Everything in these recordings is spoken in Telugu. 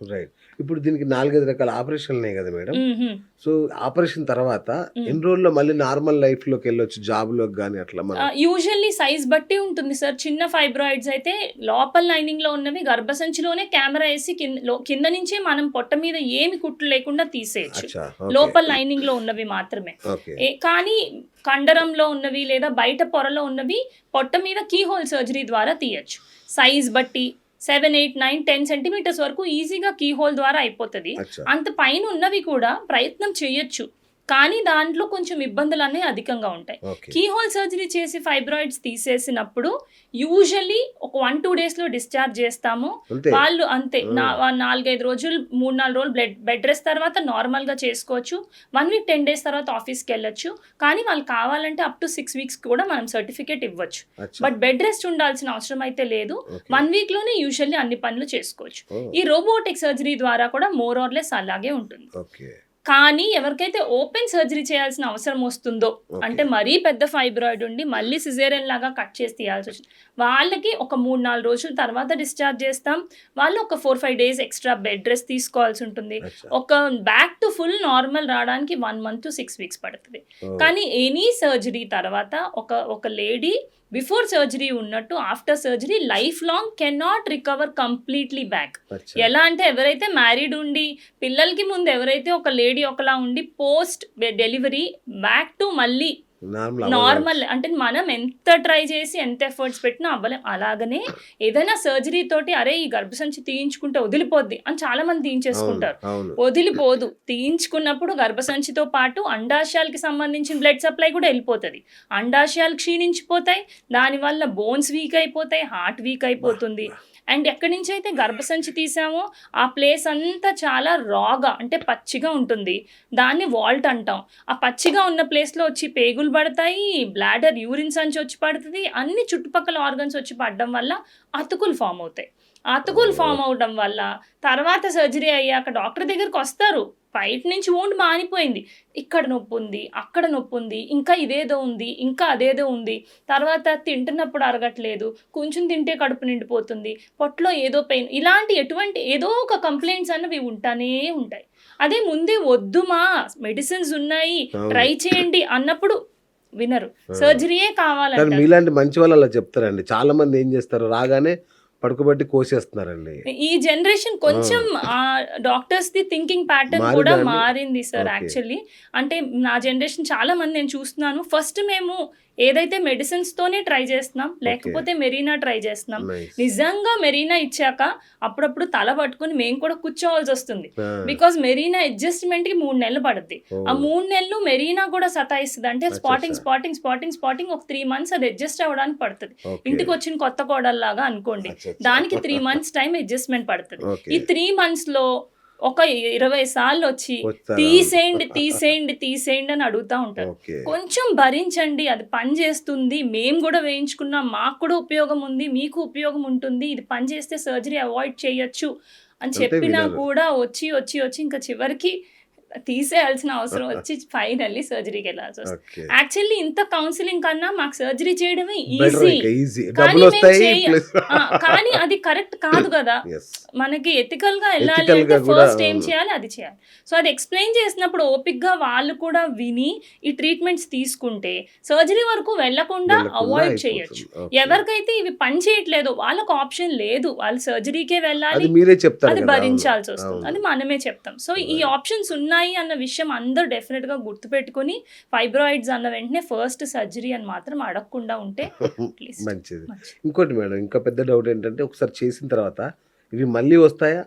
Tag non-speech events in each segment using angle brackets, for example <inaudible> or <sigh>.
రైట్. ఇప్పుడు దీనికి నాలుగైదు రకాల ఆపరేషన్లు ఉన్నాయి కదా మేడం. సో ఆపరేషన్ తర్వాత. ఎన్ని రోజుల్లో మళ్ళీ నార్మల్ లైఫ్లోకి వెళ్ళొచ్చు జాబ్లోకి కానీ అట్లా యూజువల్లీ సైజ్ బట్టి ఉంటుంది సార్. చిన్న ఫైబ్రాయిడ్స్ అయితే లోపల లైనింగ్లో ఉన్నవి గర్భసంచిలోనే కెమెరా వేసి కింద నుంచే మనం పొట్ట మీద ఏమి కుట్లు లేకుండా తీసేయచ్చు. లోపల లైనింగ్లో ఉన్నవి మాత్రమే. కానీ కండరంలో ఉన్నవి లేదా బయట పొరలో ఉన్నవి పొట్ట మీద కీ హోల్ సర్జరీ ద్వారా తీయచ్చు. సైజ్ బట్టి seven eight nine ten centimetres వరకు ఈజీగా కీ హోల్ ద్వారా అయిపోతుంది. అంత పైన ఉన్నవి కూడా ప్రయత్నం చేయొచ్చు కానీ దాంట్లో కొంచెం ఇబ్బందులు అనేవి అధికంగా ఉంటాయి. ఓకే. కీ హోల్ సర్జరీ చేసి ఫైబ్రాయిడ్స్ తీసేసినప్పుడు యూజువల్లీ ఒక వన్ టూ డేస్లో డిశ్చార్జ్ చేస్తాము. వాళ్ళు అంతే. నాలుగైదు రోజులు మూడు నాలుగు రోజులు బ్లడ్ బెడ్ రెస్ట్ తర్వాత నార్మల్గా చేసుకోవచ్చు. వన్ వీక్ టెన్ డేస్ తర్వాత ఆఫీస్కి వెళ్ళొచ్చు. కానీ వాళ్ళు కావాలంటే అప్ టు సిక్స్ వీక్స్ కూడా మనం సర్టిఫికేట్ ఇవ్వచ్చు. బట్ బెడ్ రెస్ట్ ఉండాల్సిన అవసరం అయితే లేదు. వన్ వీక్లోనే యూజువల్లీ అన్ని పనులు చేసుకోవచ్చు. ఈ రోబోటిక్ సర్జరీ ద్వారా కూడా మోర్ ఆర్లెస్ అలాగే ఉంటుంది. ఓకే. కానీ ఎవరికైతే ఓపెన్ సర్జరీ చేయాల్సిన అవసరం వస్తుందో. అంటే మరీ పెద్ద ఫైబ్రాయిడ్ ఉండి మళ్ళీ సిజేరియన్ లాగా కట్ చేసి తీయాల్సి వచ్చింది. వాళ్ళకి ఒక మూడు నాలుగు రోజుల తర్వాత డిశ్చార్జ్ చేస్తాం. వాళ్ళు ఒక four five days extra bed rest తీసుకోవాల్సి ఉంటుంది. ఒక బ్యాక్ టు ఫుల్ నార్మల్ రావడానికి one month to six weeks పడుతుంది. కానీ ఎనీ సర్జరీ తర్వాత ఒక ఒక లేడీ బిఫోర్ సర్జరీ ఉన్నట్టు after surgery life long can not recover completely back. ఎలా అంటే ఎవరైతే మ్యారీడ్ ఉండి పిల్లలకి ముందు ఎవరైతే ఒక లేడీ ఒకలా ఉండి పోస్ట్ డెలివరీ బ్యాక్ టు మళ్ళీ నార్మల్ అంటే మనం ఎంత ట్రై చేసి ఎంత ఎఫర్ట్స్ పెట్టినా అవ్వలేం. అలాగనే ఏదైనా సర్జరీ తోటి అరే ఈ గర్భసంచి తీయించుకుంటే వదిలిపోద్ది అని చాలా మంది తీయించేసుకుంటారు వదిలిపోదు. తీయించుకున్నప్పుడు గర్భసంచితో పాటు అండాశయాలకి సంబంధించిన బ్లడ్ సప్లై కూడా వెళ్ళిపోతుంది. అండాశయాలు క్షీణించిపోతాయి దానివల్ల బోన్స్ వీక్ అయిపోతాయి హార్ట్ వీక్ అయిపోతుంది. అండ్ ఎక్కడి నుంచి అయితే గర్భసంచి తీసామో ఆ ప్లేస్ అంతా చాలా రాగా అంటే పచ్చిగా ఉంటుంది. దాన్ని వాల్ట్ అంటాం. ఆ పచ్చిగా ఉన్న ప్లేస్లో వచ్చి పేగులు పడతాయి బ్లాడర్ యూరిన్ సంచి వచ్చి పడుతుంది అన్ని చుట్టుపక్కల ఆర్గన్స్ వచ్చి పడడం వల్ల అతుకులు ఫామ్ అవుతాయి. అతుకులు ఫామ్ అవడం వల్ల తర్వాత సర్జరీ అయ్యాక డాక్టర్ దగ్గరికి వస్తారు. బయట నుంచి wound మానిపోయింది. ఇక్కడ నొప్పి ఉంది అక్కడ నొప్పి ఉంది ఇంకా ఇదేదో ఉంది ఇంకా అదేదో ఉంది. తర్వాత తింటున్నప్పుడు అరగట్లేదు కొంచెం తింటే కడుపు నిండిపోతుంది పొట్టలో ఏదో పెయిన్ ఇలాంటి ఎటువంటి ఏదో ఒక కంప్లైంట్స్ అన్నవి ఉంటానే ఉంటాయి. అదే ముందే వద్దుమా మెడిసిన్స్ ఉన్నాయి. ట్రై చేయండి అన్నప్పుడు వినరు. సర్జరీయే కావాలంటారు. మీలాంటి మంచి వాళ్ళు అలా చెప్తారండి. చాలా మంది ఏం చేస్తారు? రాగానే పడుకోబెట్టి కోసేస్తున్నారండి. ఈ జనరేషన్ కొంచెం డాక్టర్స్ ది థింకింగ్ ప్యాటర్న్ కూడా? మారింది సార్. యాక్చువల్లీ. అంటే నా జనరేషన్ చాలా మంది నేను చూస్తున్నాను. ఫస్ట్ మేము ఏదైతే మెడిసిన్స్ తోనే ట్రై చేస్తున్నాం లేకపోతే మెరీనా ట్రై చేస్తున్నాం. నిజంగా మెరీనా ఇచ్చాక అప్పుడప్పుడు తల పట్టుకుని మేము కూడా కూర్చోవాల్సి వస్తుంది బికాస్ మెరీనా అడ్జస్ట్మెంట్కి మూడు నెలలు పడుద్ది ఆ మూడు నెలలు మెరీనా కూడా సతాయిస్తుంది అంటే స్పాటింగ్. స్పాటింగ్ స్పాటింగ్ స్పాటింగ్ ఒక త్రీ మంత్స్ అది అడ్జస్ట్ అవ్వడానికి పడుతుంది. ఇంటికి వచ్చిన కొత్త కోడల్లాగా అనుకోండి. దానికి త్రీ మంత్స్ టైం అడ్జస్ట్మెంట్ పడుతుంది. ఈ త్రీ మంత్స్లో ఒక ఇరవై సార్లు వచ్చి? తీసేయండి <laughs> తీసేయండి తీసేయండి అని అడుగుతా ఉంటారు కొంచెం భరించండి అది పని చేస్తుంది మేము కూడా వేయించుకున్నాం మాకు కూడా ఉపయోగం ఉంది మీకు ఉపయోగం ఉంటుంది ఇది పని చేస్తే సర్జరీ అవాయిడ్ చేయొచ్చు అని చెప్పినా. కూడా వచ్చి వచ్చి వచ్చి ఇంకా చివరికి తీసేయాల్సిన అవసరం వచ్చి ఫైనల్లీ సర్జరీకి వెళ్ళాల్సి వస్తుంది యాక్చువల్లీ ఇంత కౌన్సిలింగ్ కన్నా మాకు సర్జరీ చేయడమే ఈజీ కానీ కానీ అది కరెక్ట్ కాదు కదా <clears throat> మనకి ఎథికల్గా వెళ్ళాలి అంటే ఫస్ట్ ఏం. చేయాలి అది చేయాలి సో అది ఎక్స్ప్లెయిన్ చేసినప్పుడు ఓపిక్గా వాళ్ళు కూడా విని ఈ ట్రీట్మెంట్స్ తీసుకుంటే సర్జరీ వరకు వెళ్ళకుండా వెళ్ళకుండా అవాయిడ్. చేయొచ్చు. ఎవరికైతే ఇవి పని చేయట్లేదో వాళ్ళకు ఆప్షన్ లేదు వాళ్ళు సర్జరీకే వెళ్ళాలి అది భరించాల్సి. వస్తుంది. అది మనమే చెప్తాం సో ఈ. ఆప్షన్స్ ఉన్నాయి అన్న విషయం అందరూ డెఫినెట్గా గుర్తుపెట్టుకుని ఫైబ్రాయిడ్స్ అన్న వెంటనే ఫస్ట్ సర్జరీ అని మాత్రం అడగకుండా ఉంటే మంచిది. ఇంకోటి మేడం ఇంకా పెద్ద డౌట్ ఏంటంటే ఒకసారి చేసిన తర్వాత ఇవి మళ్ళీ వస్తాయా?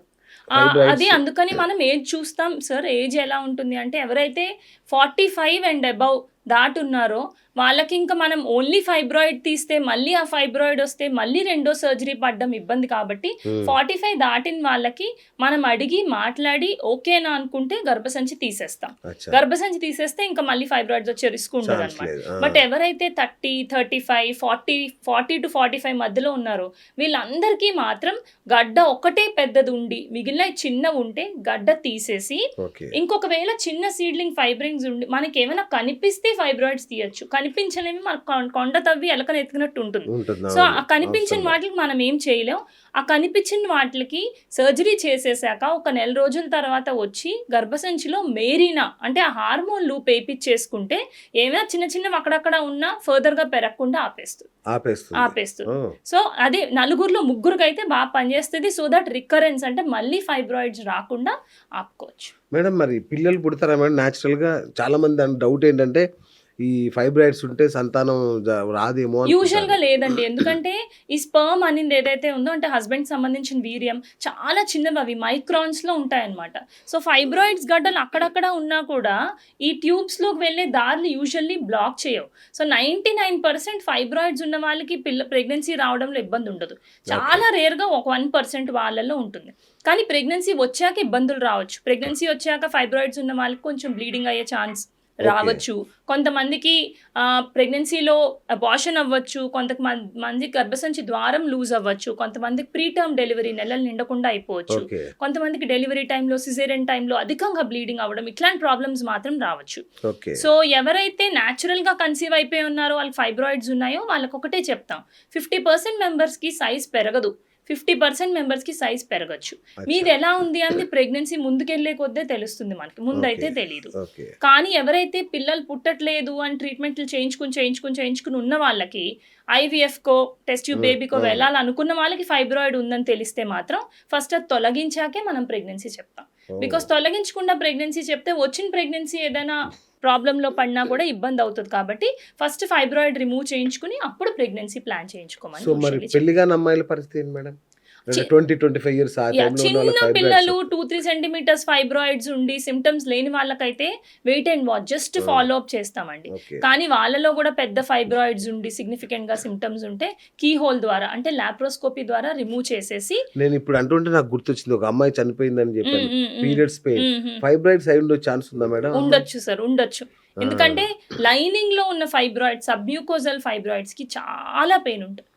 అది అందుకని మనం ఏజ్ చూస్తాం. సార్ ఏజ్ ఎలా ఉంటుంది అంటే ఎవరైతే ఫార్టీ ఫైవ్ అండ్ అబౌవ్ దాటున్నారో వాళ్ళకి ఇంకా మనం ఓన్లీ ఫైబ్రాయిడ్ తీస్తే మళ్ళీ ఆ ఫైబ్రాయిడ్ వస్తే మళ్ళీ రెండో సర్జరీ పడ్డం ఇబ్బంది కాబట్టి Hmm. ఫార్టీ ఫైవ్ దాటిన వాళ్ళకి మనం అడిగి మాట్లాడి ఓకేనా అనుకుంటే గర్భసంచి తీసేస్తాం. గర్భసంచి తీసేస్తే ఇంకా మళ్ళీ ఫైబ్రాయిడ్స్ వచ్చే రిస్క్ ఉండదు అనమాట. బట్ ఎవరైతే thirty thirty five forty forty to forty five మధ్యలో ఉన్నారో వీళ్ళందరికీ మాత్రం గడ్డ ఒకటే పెద్దది ఉండి మిగిలిన చిన్న ఉంటే గడ్డ తీసేసి ఓకే ఇంకొక వేళ చిన్న సీడ్లింగ్ ఫైబ్రింగ్స్ ఉండి మనకి ఏమైనా కనిపిస్తే ఫైబ్రాయిడ్స్ తీయచ్చు. కనిపించనివి మన కొండ తవ్వి ఎలకను ఎత్తుకున్నట్టు ఉంటుంది. సో. ఆ కనిపించిన. వాటికి మనం ఏం చేయలేం. ఆ కనిపించిన వాటికి సర్జరీ చేసేసాక ఒక నెల రోజుల తర్వాత వచ్చి గర్భసంచిలో మేరీనా అంటే ఆ హార్మోన్ లూప్ వేయించేసుకుంటే ఏమైనా చిన్న చిన్నవి అక్కడక్కడ ఉన్నా ఫర్దర్గా పెరగకుండా ఆపేస్తుంది. ఆపేస్తుంది సో అదే నలుగురిలో ముగ్గురికి అయితే బాగా పనిచేస్తుంది. సో దట్ రికరెన్స్ అంటే మళ్ళీ ఫైబ్రాయిడ్స్ రాకుండా ఆపుకోవచ్చు. మేడం మరి పిల్లలు పుడతారా మేడం? న్యాచురల్గా చాలా మంది డౌట్ ఏంటంటే ఈ ఫైబ్రాయిడ్స్ ఉంటే సంతానం రాదేమో. యూజువల్గా లేదండి. ఎందుకంటే ఈ స్పర్మ్ అనేది ఏదైతే ఉందో అంటే హస్బెండ్ సంబంధించిన వీర్యం చాలా చిన్నవి అవి మైక్రాన్స్లో ఉంటాయన్నమాట. సో ఫైబ్రాయిడ్స్ గడ్డలు అక్కడక్కడ ఉన్నా కూడా ఈ ట్యూబ్స్లోకి వెళ్ళే దారులు యూజువల్లీ బ్లాక్ చేయవు. So ninety nine percent fibroids ఉన్న వాళ్ళకి పిల్ల ప్రెగ్నెన్సీ రావడంలో ఇబ్బంది ఉండదు. చాలా రేర్గా ఒక వన్ పర్సెంట్ వాళ్ళల్లో ఉంటుంది. కానీ ప్రెగ్నెన్సీ వచ్చాక ఇబ్బందులు రావచ్చు. ప్రెగ్నెన్సీ వచ్చాక ఫైబ్రాయిడ్స్ ఉన్న వాళ్ళకి కొంచెం బ్లీడింగ్ అయ్యే ఛాన్స్ రావచ్చు. కొంతమందికి ప్రెగ్నెన్సీలో అబార్షన్ అవ్వచ్చు కొంతమంది గర్భసంచి ద్వారం లూజ్ అవ్వచ్చు కొంతమందికి ప్రీ టర్మ్ డెలివరీ నెలలు నిండకుండా అయిపోవచ్చు. కొంతమందికి డెలివరీ టైంలో సిజేరియన్ టైంలో అధికంగా బ్లీడింగ్ అవ్వడం ఇట్లాంటి ప్రాబ్లమ్స్ మాత్రం రావచ్చు. సో ఎవరైతే న్యాచురల్గా కన్సీవ్ అయిపోయి ఉన్నారో వాళ్ళకి ఫైబ్రాయిడ్స్ ఉన్నాయో వాళ్ళకి ఒకటే చెప్తాం. ఫిఫ్టీ పర్సెంట్ మెంబర్స్కి సైజ్ పెరగదు. ఫిఫ్టీ పర్సెంట్ మెంబర్స్కి సైజ్ పెరగచ్చు. మీది ఎలా ఉంది అని ప్రెగ్నెన్సీ ముందుకెళ్ళే కొద్దే తెలుస్తుంది మనకి. ముందైతే. తెలియదు కానీ ఎవరైతే పిల్లలు పుట్టట్లేదు అని ట్రీట్మెంట్లు చేయించుకుని చేయించుకుని చేయించుకుని ఉన్న వాళ్ళకి ఐవీఎఫ్ కో టెస్ట్ బేబీకో. వెళ్ళాలనుకున్న వాళ్ళకి ఫైబ్రాయిడ్ ఉందని తెలిస్తే మాత్రం ఫస్ట్ అది తొలగించాకే మనం ప్రెగ్నెన్సీ చెప్తాం. బికాస్ తొలగించకుండా ప్రెగ్నెన్సీ చెప్తే వచ్చిన ప్రెగ్నెన్సీ ఏదైనా ప్రాబ్లంలో పడినా కూడా ఇబ్బంది అవుతుంది కాబట్టి ఫస్ట్ ఫైబ్రాయిడ్ రిమూవ్ చేయించుకుని అప్పుడు ప్రెగ్నెన్సీ ప్లాన్ చేయించుకోమని సో మరి. పెళ్ళిగాని అమ్మాయిల పరిస్థితి madam twenty twenty five years చిన్న పిల్లలు fibroids two three centimetres fibroids ఉండి సిమ్టమ్స్ లేని వాళ్ళకైతే wait and watch just. Follow up చేస్తామండి. కానీ వాళ్ళలో కూడా పెద్ద ఫైబ్రాయిడ్స్ ఉండి సిగ్నిఫికెంట్గా సిమ్టమ్స్ ఉంటే కీ హోల్ ద్వారా అంటే లాప్రోస్కోపీ ద్వారా రిమూవ్ చేసేసి నేను ఇప్పుడు అంటుంటే నాకు గుర్తొచ్చింది ఒక అమ్మాయి చనిపోయిందని చెప్పాను. మ్మ్. Periods pain. ఫైబ్రాయిడ్స్ అయి ఉండే ఛాన్స్ ఉందా మేడం? ఉండొచ్చు సార్ ఉండొచ్చు. ఎందుకంటే లైనింగ్లో ఉన్న ఫైబ్రాయిడ్ సబ్మ్యూకోజల్ ఫైబ్రాయిడ్స్కి చాలా పెయిన్ ఉంటుంది.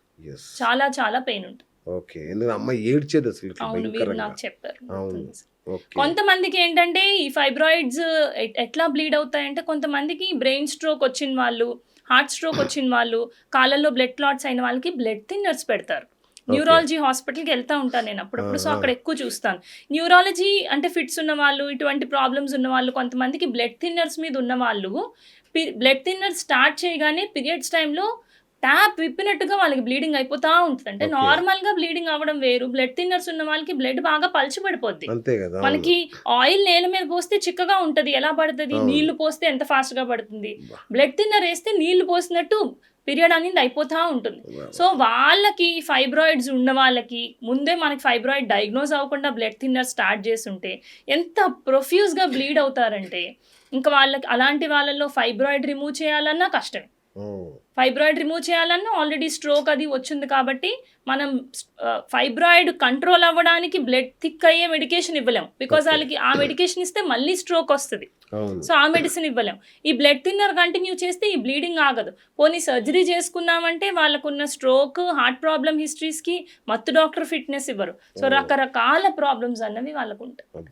చాలా చాలా పెయిన్ ఉంటుంది. ఓకే. ఎందుకంటే అమ్మాయి ఏడ్చేది అసలు ఇట్లా అవును మీరు భయంకరంగా? నాకు చెప్పారు అవును. ఓకే. కొంతమందికి ఏంటంటే ఈ ఫైబ్రాయిడ్స్ ఎ- ఎట్లా బ్లీడ్ అవుతాయంటే కొంతమందికి బ్రెయిన్ స్ట్రోక్ వచ్చిన వాళ్ళు హార్ట్ స్ట్రోక్ వచ్చిన వాళ్ళు కాళ్ళల్లో బ్లడ్ క్లాట్స్ అయిన వాళ్ళకి బ్లడ్ థిన్నర్స్ పెడతారు. న్యూరాలజీ హాస్పిటల్కి వెళ్తా ఉంటాను నేను అప్పుడప్పుడు సో. అక్కడ ఎక్కువ చూస్తాను. న్యూరాలజీ అంటే ఫిట్స్ ఉన్న వాళ్ళు ఇటువంటి ప్రాబ్లమ్స్ ఉన్న వాళ్ళు కొంతమందికి బ్లడ్ థిన్నర్స్ మీద ఉన్న వాళ్ళు బ్లడ్ థిన్నర్ స్టార్ట్ చేయగానే పీరియడ్స్ టైంలో ట్యాప్ విప్పినట్టుగా వాళ్ళకి బ్లీడింగ్ అయిపోతా ఉంటుంది అంటే. నార్మల్గా బ్లీడింగ్ అవ్వడం వేరు బ్లడ్ థిన్నర్స్ ఉన్న వాళ్ళకి బ్లడ్ బాగా కదా అవును. మనకి ఆయిల్ నేల మీద పోస్తే చిక్కగా ఉంటది ఎలా పడుతుంది. నీళ్ళు పోస్తే ఎంత ఫాస్ట్గా పడుతుంది. బ్లడ్ థిన్నర్ వేస్తే నీళ్ళు పోసినట్టు పీరియడ్ అనేది అయిపోతా ఉంటుంది. సో వాళ్ళకి ఫైబ్రాయిడ్స్ ఉన్న వాళ్ళకి ముందే మనకి ఫైబ్రాయిడ్ డయాగ్నోజ్ అవ్వకుండా బ్లడ్ థిన్నర్ స్టార్ట్ చేస్తుంటే ఎంత ప్రొఫ్యూజ్గా బ్లీడ్ అవుతారంటే ఇంకా వాళ్ళకి అలాంటి వాళ్ళల్లో ఫైబ్రాయిడ్ రిమూవ్ చేయాలన్నా కష్టమే ఫైబ్రాయిడ్ రిమూవ్ చేయాలన్నా ఆల్రెడీ స్ట్రోక్ అది వచ్చింది కాబట్టి మనం ఫైబ్రాయిడ్ కంట్రోల్ అవ్వడానికి బ్లడ్ థిక్ అయ్యే మెడికేషన్ ఇవ్వలేం. Because Okay. వాళ్ళకి ఆ మెడికేషన్ ఇస్తే మళ్ళీ స్ట్రోక్ వస్తుంది. సో ఆ మెడిసిన్ ఇవ్వలేం. ఈ బ్లడ్ థిన్నర్ కంటిన్యూ చేస్తే ఈ బ్లీడింగ్ ఆగదు. పోనీ సర్జరీ చేసుకున్నామంటే వాళ్ళకున్న స్ట్రోక్ హార్ట్ ప్రాబ్లమ్ హిస్టరీస్కి మత్తు డాక్టర్ ఫిట్నెస్ ఇవ్వరు. సో. రకరకాల ప్రాబ్లమ్స్ అన్నవి వాళ్ళకు ఉంటాయి